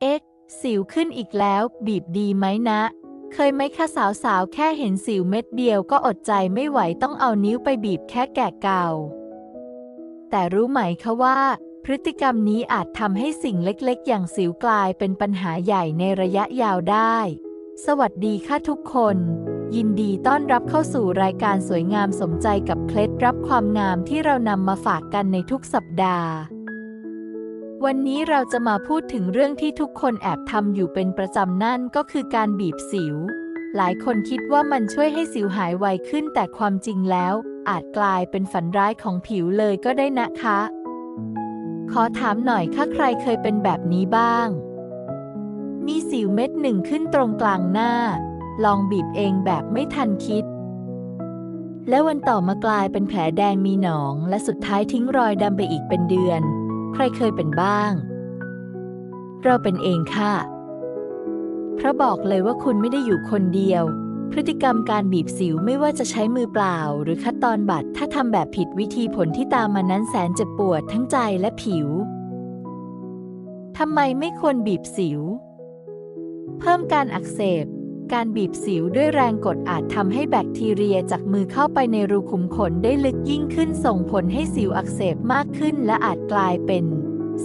เอ๊ะ สิวขึ้นอีกแล้ว บีบดีไหมนะ เคยไหมคะสาวๆ แค่เห็นสิวเม็ดเดียวก็อดใจไม่ไหวต้องเอานิ้วไปบีบแค่แก่เก่า แต่รู้ไหมคะว่า พฤติกรรมนี้อาจทำให้สิ่งเล็กๆ อย่างสิวกลายเป็นปัญหาใหญ่ในระยะยาวได้ สวัสดีค่ะทุกคน ยินดีต้อนรับเข้าสู่รายการสวยงามสมใจกับเคล็ดลับความงามที่เรานำมาฝากกันในทุกสัปดาห์ วันนี้เราจะมาพูดถึงเรื่องที่ทุกคนแอบทำอยู่เป็นประจำนั่นก็คือการบีบสิว หลายคนคิดว่ามันช่วยให้สิวหายไวขึ้นแต่ความจริงแล้ว อาจกลายเป็นฝันร้ายของผิวเลยก็ได้นะคะ ขอถามหน่อยค่ะใครเคยเป็นแบบนี้บ้าง มีสิวเม็ดหนึ่งขึ้นตรงกลางหน้า ลองบีบเองแบบไม่ทันคิดแล้ววันต่อมากลายเป็นแผลแดงมีหนอง และสุดท้ายทิ้งรอยดำไปอีกเป็นเดือน ใครเคยเป็นบ้าง เราเป็นเองค่ะ เพราะบอกเลยว่าคุณไม่ได้อยู่คนเดียว พฤติกรรมการบีบสิวไม่ว่าจะใช้มือเปล่า หรือคัดตอนบัตร ถ้าทำแบบผิดวิธีผลที่ตามมานั้นแสนเจ็บปวดทั้งใจและผิวทำไมไม่ควรบีบสิว เพิ่มการอักเสบ การบีบสิวด้วยแรงกดอาจทำให้แบคทีเรียจากมือเข้าไปในรูขุมขนได้ลึกยิ่งขึ้นส่งผลให้สิวอักเสบมากขึ้นและอาจกลายเป็น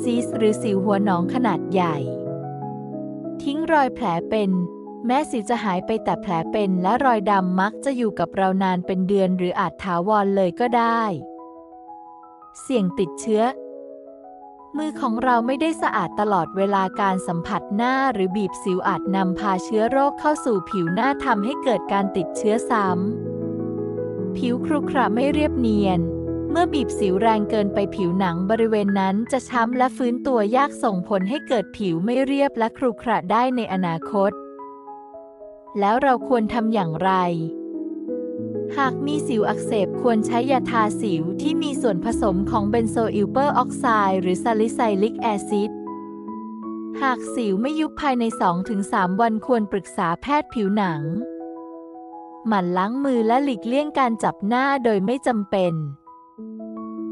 ซีสหรือสิวหัวหนองขนาดใหญ่ ทิ้งรอยแผลเป็น แม้สิวจะหายไปแต่แผลเป็นและรอยดำมักจะอยู่กับเรานานเป็นเดือนหรืออาจถาวรเลยก็ได้ เสี่ยงติดเชื้อ มือของเราไม่ได้สะอาดตลอดเวลาการสัมผัสหน้าหรือบีบสิวอาจนำพาเชื้อโรคเข้าสู่ผิวหน้าทำให้เกิดการติดเชื้อซ้ำ ผิวครุขระไม่เรียบเนียน เมื่อบีบสิวแรงเกินไปผิวหนังบริเวณนั้นจะช้ำและฟื้นตัวยากส่งผลให้เกิดผิวไม่เรียบและครุขระได้ในอนาคต แล้วเราควรทำอย่างไร หากมีสิวอักเสบควรใช้ยาทาสิวที่มีส่วนผสมของเบนโซอิลเปอร์ออกไซด์หรือซาลิไซลิกแอซิด หากสิวไม่ยุบภายใน 2-3 วันควรปรึกษาแพทย์ผิวหนัง หมั่นล้างมือและหลีกเลี่ยงการจับหน้าโดยไม่จำเป็น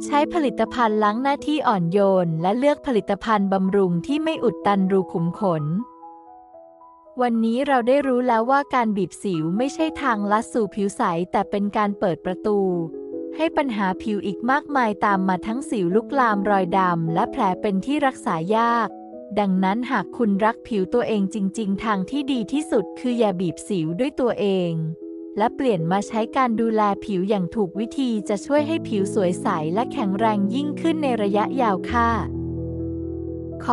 ใช้ผลิตภัณฑ์ล้างหน้าที่อ่อนโยน และเลือกผลิตภัณฑ์บำรุงที่ไม่อุดตันรูขุมขน วันนี้เราได้รู้แล้วว่าการบีบสิวไม่ใช่ทางลัดสู่ผิวใส แต่เป็นการเปิดประตู ให้ปัญหาผิวอีกมากมายตามมาทั้งสิวลุกลามรอยดำและแผลเป็นที่รักษายาก ดังนั้นหากคุณรักผิวตัวเองจริง ๆ ทางที่ดีที่สุดคืออย่าบีบสิวด้วยตัวเอง และเปลี่ยนมาใช้การดูแลผิวอย่างถูกวิธีจะช่วยให้ผิวสวยใสและแข็งแรงยิ่งขึ้นในระยะยาวค่ะ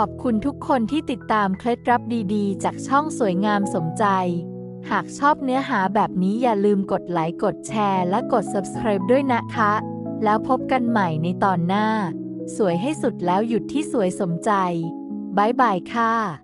ขอบคุณทุกคนที่ติดตามเคล็ดลับดีๆ จากช่องสวยงามสมใจ หากชอบเนื้อหาแบบนี้อย่าลืมกดไลค์ กดแชร์ และกด subscribe ด้วยนะคะ แล้วพบกันใหม่ในตอนหน้า สวยให้สุดแล้วหยุดที่สวยสมใจ บ๊ายบายค่ะ